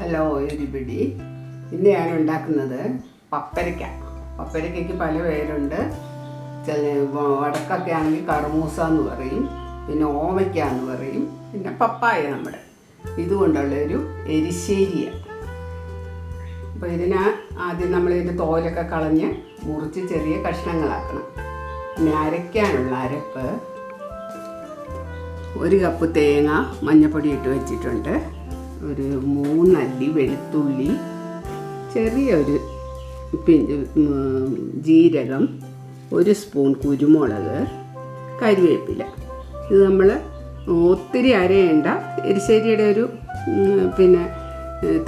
Hello എരിപിടി ഇന്ന് ഞാൻ ഉണ്ടാക്കുന്നത് പപ്പരയ്ക്ക പപ്പരയ്ക്കയ്ക്ക് പല പേരുണ്ട്. വടക്കൊക്കെ ആണെങ്കിൽ കറുമൂസ എന്ന് പറയും. പിന്നെ ഓമയ്ക്ക എന്ന് പറയും. പിന്നെ പപ്പായ നമ്മുടെ. ഇതുകൊണ്ടുള്ള ഒരു എരിശ്ശേരിയാണ് അപ്പോൾ ഇതിന് ആദ്യം നമ്മൾ ഇതിന്റെ തോലൊക്കെ കളഞ്ഞ് മുറിച്ച് ചെറിയ കഷ്ണങ്ങളാക്കണം. പിന്നെ അരയ്ക്കാനുള്ള അരപ്പ് ഒരു കപ്പ് തേങ്ങ മഞ്ഞപ്പൊടി ഇട്ട് വെച്ചിട്ടുണ്ട്. ഒരു മൂന്നല്ലി വെളുത്തുള്ളി ചെറിയൊരു പിന്നെ ജീരകം ഒരു സ്പൂൺ കുരുമുളക് കരിവേപ്പില. ഇത് നമ്മൾ ഒത്തിരി അരയേണ്ട എരിശ്ശേരിയുടെ ഒരു പിന്നെ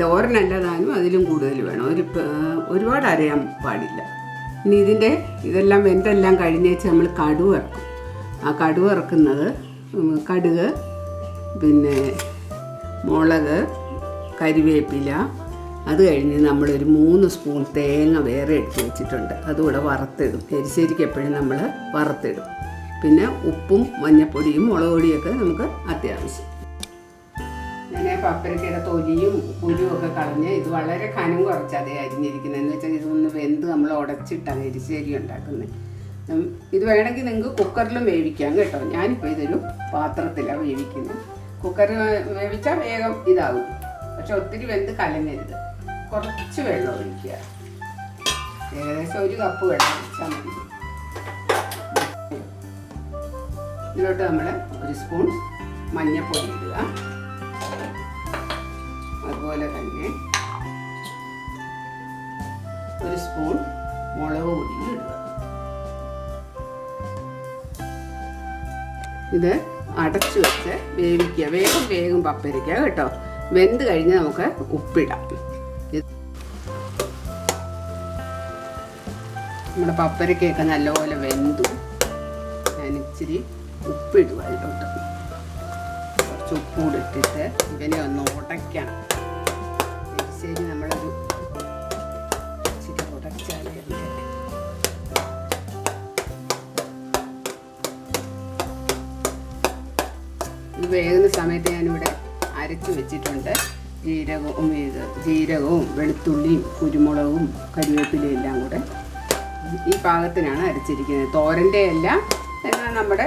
തോരനല്ല താനും അതിലും കൂടുതൽ വേണം. ഒരു ഒരുപാട് അരയാൻ പാടില്ല. ഇനി ഇതിന്റെ ഇതെല്ലാം വെന്തെല്ലാം കഴിഞ്ഞേച്ച് നമ്മൾ കടുവ് ഇറക്കും. ആ കടുവ് ഇറക്കുന്നത് കടുക് പിന്നെ മുളക് കരിവേപ്പില. അത് കഴിഞ്ഞ് നമ്മളൊരു മൂന്ന് സ്പൂൺ തേങ്ങ വേറെ എടുത്ത് വെച്ചിട്ടുണ്ട്. അതുകൂടെ വറുത്തിടും. എരിശ്ശേരിക്ക് എപ്പോഴും നമ്മൾ വറുത്തിടും. പിന്നെ ഉപ്പും മഞ്ഞപ്പൊടിയും മുളക് പൊടിയൊക്കെ നമുക്ക് അത്യാവശ്യം. പിന്നെ പപ്പരക്കയുടെ തൊലിയും കുരുവും ഒക്കെ കളഞ്ഞ് ഇത് വളരെ കനം കുറച്ചതേ അരിഞ്ഞിരിക്കുന്നത്. എന്ന് വെച്ചാൽ ഇതൊന്ന് വെന്ത് നമ്മൾ ഉടച്ചിട്ടാണ് എരിശ്ശേരി ഉണ്ടാക്കുന്നത്. ഇത് വേണമെങ്കിൽ നിങ്ങൾക്ക് കുക്കറിലും വേവിക്കാം കേട്ടോ. ഞാനിപ്പോൾ ഇതൊരു പാത്രത്തിലാണ് വേവിക്കുന്നത്. കുക്കറിൽ വേവിച്ചാൽ വേഗം ഇതാവും പക്ഷെ ഒത്തിരി വെന്ത് കലങ്ങരുത്. കുറച്ച് വെള്ളം ഒഴിക്കുക. ഏകദേശം ഒരു കപ്പ് വെള്ളം ഒഴിച്ചാൽ മതി. ഇതിലോട്ട് നമ്മൾ ഒരു സ്പൂൺ മഞ്ഞൾപ്പൊടി ഇടുക. അതുപോലെ തന്നെ ഒരു സ്പൂൺ മുളക് പൊടി ഇടുക. ഇത് അടച്ചു വെച്ച് വേവിക്കുക. വേഗം വേഗം പപ്പരിക്കുക കേട്ടോ. വെന്ത് കഴിഞ്ഞ് നമുക്ക് ഉപ്പിടാം. നമ്മുടെ പപ്പരക്കയൊക്കെ നല്ലപോലെ വെന്തു. ഞാൻ ഇച്ചിരി ഉപ്പിടുക അതിലോട്ട് കുറച്ച് ഉപ്പ് കൂടി ഇട്ടിട്ട് ഇവനെ ഒന്ന് ഉടയ്ക്കണം. ശരി നമ്മളൊരു ഇത് വേകുന്ന സമയത്ത് ഞാനിവിടെ അരച്ച് വെച്ചിട്ടുണ്ട്. ജീരകവും ഇത് ജീരകവും വെളുത്തുള്ളിയും കുരുമുളകും കരിവേപ്പിലയും എല്ലാം കൂടെ ഈ പാകത്തിനാണ് അരച്ചിരിക്കുന്നത്. തോരന്റെ എല്ലാം എന്നാൽ നമ്മുടെ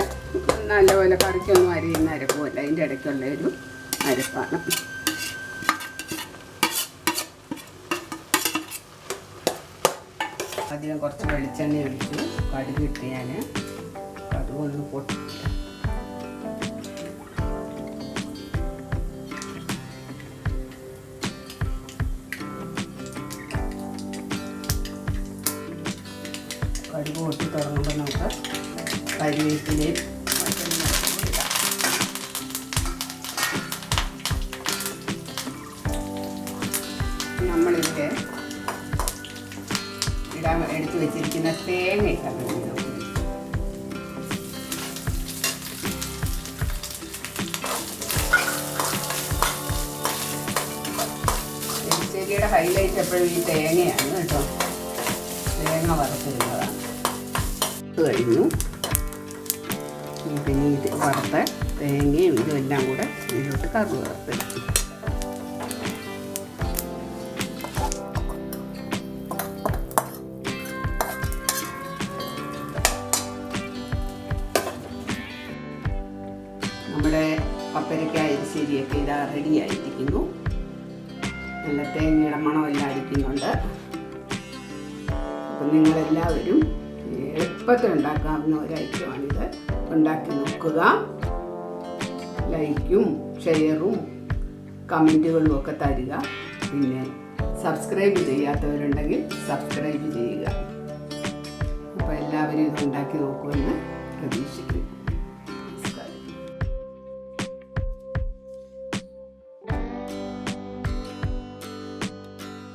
നല്ലപോലെ കറിക്കൊന്നും അരിയുന്ന അരപ്പുമല്ല. അതിന്റെ ഇടയ്ക്കുള്ള ഒരു അരപ്പാണ്. ആദ്യം കുറച്ച് വെളിച്ചെണ്ണ ഒഴിച്ചു കടുകിട്ട് ഞാൻ കടുക് ഒന്ന് പൊട്ടി കടുക് പൊട്ടി തുടങ്ങുമ്പോൾ നമുക്ക് കരിവേപ്പിലയും നമ്മളിവിടെ ഇടാൻ എടുത്തു വെച്ചിരിക്കുന്ന തേങ്ങ ഇട്ടാൽ മതി ചെടിയുടെ ഹൈലൈറ്റ് എപ്പോഴും ഈ തേങ്ങയാണ് കേട്ടോ. തേങ്ങ വറുത്തിരുന്നതാണ് കഴിഞ്ഞു. പിന്നെ ഇത് വറുത്ത തേങ്ങയും ഇതെല്ലാം എല്ലാം കൂടെ ഇതിലോട്ട് കറുവ് വറുത്തിടും നമ്മുടെ പപ്പരക്ക അരിശേരിയൊക്കെ ഇതാ റെഡി ആയിരിക്കുന്നു നല്ല തേങ്ങയുടെ മണമെല്ലാം അടിക്കുന്നുണ്ട് അപ്പം നിങ്ങളെല്ലാവരും എളുപ്പത്തിൽ ഉണ്ടാക്കാവുന്ന ഒരു ഐറ്റമാണിത് ഉണ്ടാക്കി നോക്കുക. ലൈക്കും ഷെയറും കമന്റുകളും ഒക്കെ തരിക. പിന്നെ സബ്സ്ക്രൈബ് ചെയ്യാത്തവരുണ്ടെങ്കിൽ സബ്സ്ക്രൈബ് ചെയ്യുക. അപ്പോൾ എല്ലാവരും ഇത് ഉണ്ടാക്കി നോക്കുമെന്ന്